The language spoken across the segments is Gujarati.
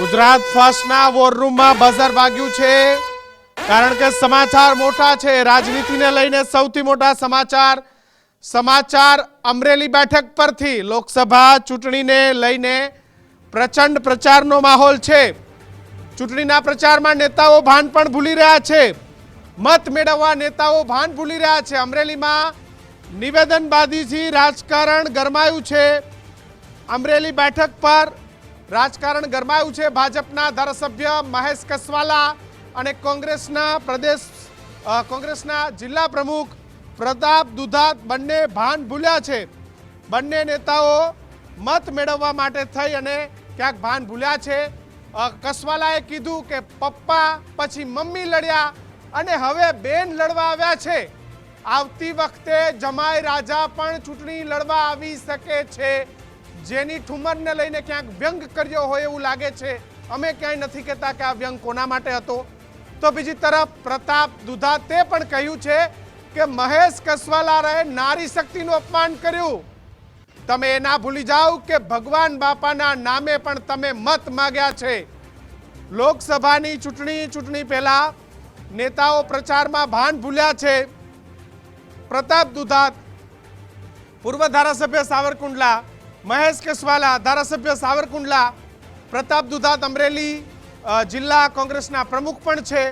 ગુજરાત ફર્સ્ટના વોર રૂમમાં બઝર વાગ્યું છે. કારણ કે સમાચાર મોટા છે. રાજનીતિને લઈને સૌથી મોટા સમાચાર. સમાચાર અમરેલી બેઠક પરથી લોકસભા ચૂંટણીને લઈને પ્રચંડ પ્રચારનો માહોલ છે. ચૂંટણીના પ્રચારમાં નેતાઓ ભાન પણ ભૂલી રહ્યા છે. મત મેળવવા નેતાઓ ભાન ભૂલી રહ્યા છે. અમરેલીમાં નિવેદનબાજીથી રાજકારણ ગરમાયું છે. અમરેલી બેઠક પર રાજકારણ ગરમાયું છે ભાજપના ધારાસભ્ય મહેશ કસવાલા અને કોંગ્રેસના પ્રદેશ કોંગ્રેસના જિલ્લા પ્રમુખ પ્રતાપ દુધાત બંને ભાન ભૂલ્યા છે. બંને નેતાઓ મત મેળવવા માટે થઈ અને ક્યાંક ભાન ભૂલ્યા છે. કસવાલાએ કીધું કે પપ્પા પછી મમ્મી લડ્યા અને હવે બેન લડવા આવ્યા છે. આવતી વખતે જમાઈ રાજા પણ ચૂંટણી લડવા આવી શકે છે. જેની ઠુમરને લઈને ક્યાંક વ્યંગ કર્યો હોય એવું લાગે છે. અમે ક્યાંય નથી કહેતા કે આ વ્યંગ કોના માટે હતો. તો બીજી તરફ પ્રતાપ દુધા તે પણ કહ્યું છે કે મહેશ કસવાલારાએ નારી શક્તિનું અપમાન કર્યું. તમે એ ના ભૂલી જાઓ કે ભગવાન બાપાના નામે પણ તમે મત માગ્યા છે. લોકસભાની ચૂંટણી ચૂંટણી પહેલા નેતાઓ પ્રચારમાં ભાન ભૂલ્યા છે. પ્રતાપ દુધાત પૂર્વ ધારાસભ્ય સાવરકુંડલા મહેશ કસવાલા, ધારાસભ્ય સાવરકુંડલા, પ્રતાપ દુધાત અમરેલી જિલ્લા કોંગ્રેસના પ્રમુખ પણ છે.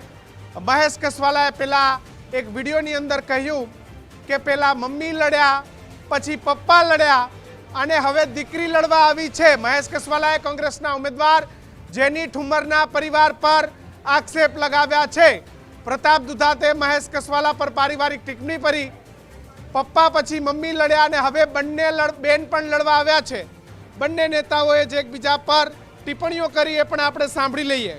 મહેશ કસવાલાએ પેલા એક વિડીયોની અંદર કહ્યું કે પેલા મમ્મી લડ્યા, પછી પપ્પા લડ્યા અને હવે દીકરી લડવા આવી છે. મહેશ કસવાલાએ કોંગ્રેસના ઉમેદવાર જેની ઠુમરના પરિવાર પર આક્ષેપ લગાવ્યા છે. પ્રતાપ દુધાતે મહેશ કસવાલા પર પારિવારિક ટિપ્પણી કરી પપ્પા પછી મમ્મી લડ્યા અને હવે બંને બેન પણ લડવા આવ્યા છે. બંને નેતાઓએ જે એકબીજા પર ટિપ્પણીઓ કરી એ પણ આપણે સાંભળી લઈએ.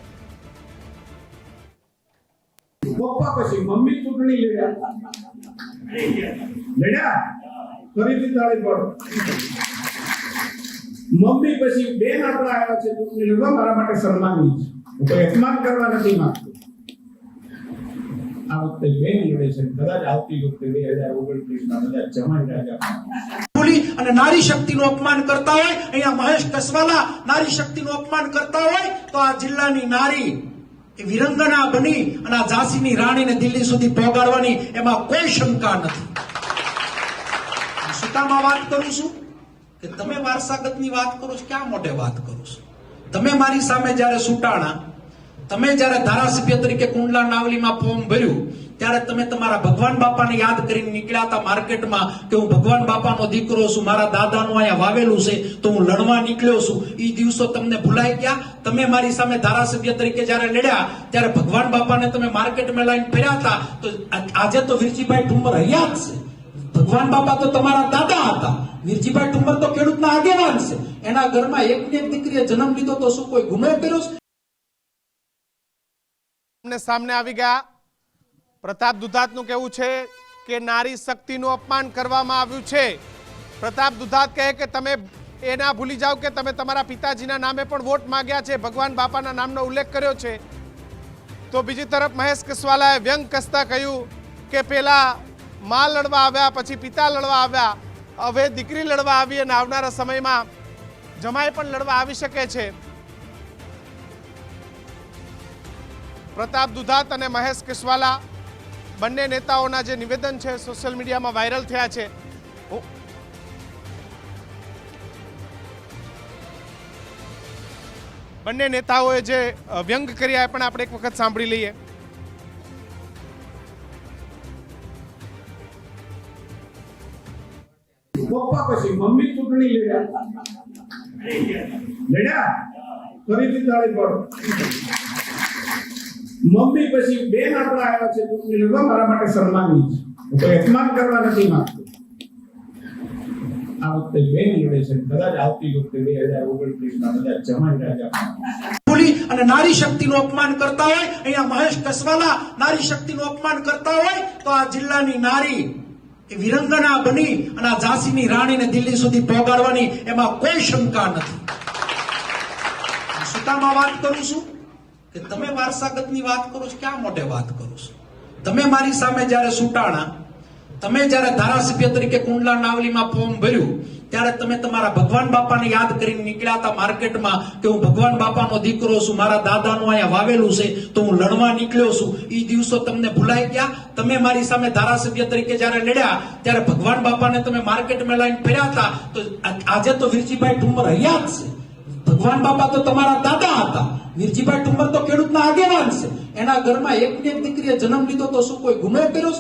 પપ્પા પછી મમ્મી ચૂંટણી લડ્યા. મમ્મી પછી બેન આપણા આવ્યા છે ચૂંટણી લડવા, મારા માટે સન્માનની છે. અપમાન કરવા નથી માંગતો. આ વખતે બે અને નારી શક્તિનું અપમાન કરતા હોય, અહીંયા મહેશ કસવાલા નારી શક્તિનું અપમાન કરતા હોય, તો આ જિલ્લાની નારી વિરંગના બની અને આ ઝાંસીની રાણીને દિલ્હી સુધી પહોંચાડવાની એમાં કોઈ શંકા નથી. આ વાત કરું છું કે તમે વારસાગતની વાત કરો છો, ક્યાં મોટે વાત કરો છો? તમે મારી સામે જ્યારે સુટાણા તમે જ્યારે ધારાસભ્ય તરીકે કુંડલા નાવલીમાં ફોર્મ ભર્યું, ત્યારે તમે તમારા ભગવાન બાપાને યાદ કરીને નીકળ્યા હતા માર્કેટમાં કે હું ભગવાન બાપાનો દીકરો છું, મારા દાદાનું અહીંયા વાવેલું છે, તો હું લડવા નીકળ્યો છું. એ દિવસો તમને ભૂલાઈ ગયા. તમે મારી સામે ધારાસભ્ય તરીકે જ્યારે લડ્યા, ત્યારે ભગવાન બાપાને તમે માર્કેટમાં લાઈન ફેર્યા હતા. તો આજે તો વિરજીભાઈ ઠુમર જ છે. ભગવાન બાપા તો તમારા દાદા હતા. વીરજીભાઈ ઠુંબર તો ખેડૂતના આગેવાન છે. એના ઘરમાં એક ને એક દીકરીએ જન્મ લીધો તો શું કોઈ ગુનો કર્યો છે? અમને સામે આવી ગયા. પ્રતાપ દુધાતનું કહેવું છે કે નારી શક્તિનું અપમાન કરવામાં આવ્યું છે. પ્રતાપ દુધાત કહે કે તમે એ ના ભૂલી જાઓ કે તમે તમારા પિતાજીના નામે પણ વોટ માંગ્યા છે. ભગવાન બાપાના નામનો ઉલ્લેખ કર્યો છે. તો બીજી તરફ મહેશ કસવાલાએ વ્યંગ કસતા કહ્યું કે પહેલાં મા લડવા આવ્યા, પછી પિતા લડવા આવ્યા. હવે દીકરી લડવા આવી અને આવનારા સમયમાં જમાઈ પણ લડવા આવી શકે છે. પ્રતાપ દુધાત અને મહેશ કિસવાલા બંને નેતાઓના જે નિવેદન છે સોશિયલ મીડિયામાં વાયરલ થયા છે. બંને નેતાઓએ જે વ્યંગ કર્યા એ પણ આપણે એક વખત સાંભળી લઈએ. પપ્પા પછી મમ્મી ચૂંટણી લડ્યા લડ્યા? ફરીથી તાળી પાડો. મમ્મી પછી બેન આપણા આવ્યા છે મમ્મી લડવા મારા માટે સન્માનની છે. અપમાન કરવા નથી માંગતો. આ વખતે બેન લડે છે, કદાચ આવતી વખતે બે હજાર ઓગણત્રીસમાં કદાચ જમાઈ રાજા. અને નારી શક્તિનું અપમાન કરતા હોય, અહીંયા મહેશ કસવાલા નારી શક્તિનું અપમાન કરતા હોય, તો આ જિલ્લાની નારી એ વિરંગના બની અને આ ઝાંસીની રાણીને દિલ્હી સુધી પહોંચાડવાની એમાં કોઈ શંકા નથી. આ વાત કરું છું. કે તમે વારસાગતની વાત કરો છો, ક્યાં મોઢે વાત કરો છો? તમે મારી સામે જ્યારે સુટાણા, તમે જ્યારે ધારાસભ્ય તરીકે કુંડલા નાવલીમાં ફોર્મ ભર્યું, ત્યારે તમે તમારા ભગવાન બાપાને યાદ કરીને નીકળ્યા હતા માર્કેટમાં કે હું ભગવાન બાપાનો દીકરો છું, મારા દાદાનું અહીંયા વાવેલું છે, તો હું લડવા નીકળ્યો છું. એ દિવસો તમને ભૂલાઈ ગયા. તમે મારી સામે ધારાસભ્ય તરીકે જ્યારે લડ્યા, ત્યારે ભગવાન બાપાને તમે માર્કેટમાં લાઈન ફેર્યા હતા, તો આજે તો વીરજીભાઈ ઠુમર હૈયા જ છે. ભગવાન બાપા તો તમારા દાદા હતા. વીરજીભાઈ ઠુમર તો ખેડૂતના આગેવાન છે. એના ઘરમાં એક ને એક દીકરીએ જન્મ લીધો તો શું કોઈ ગુનો કર્યો?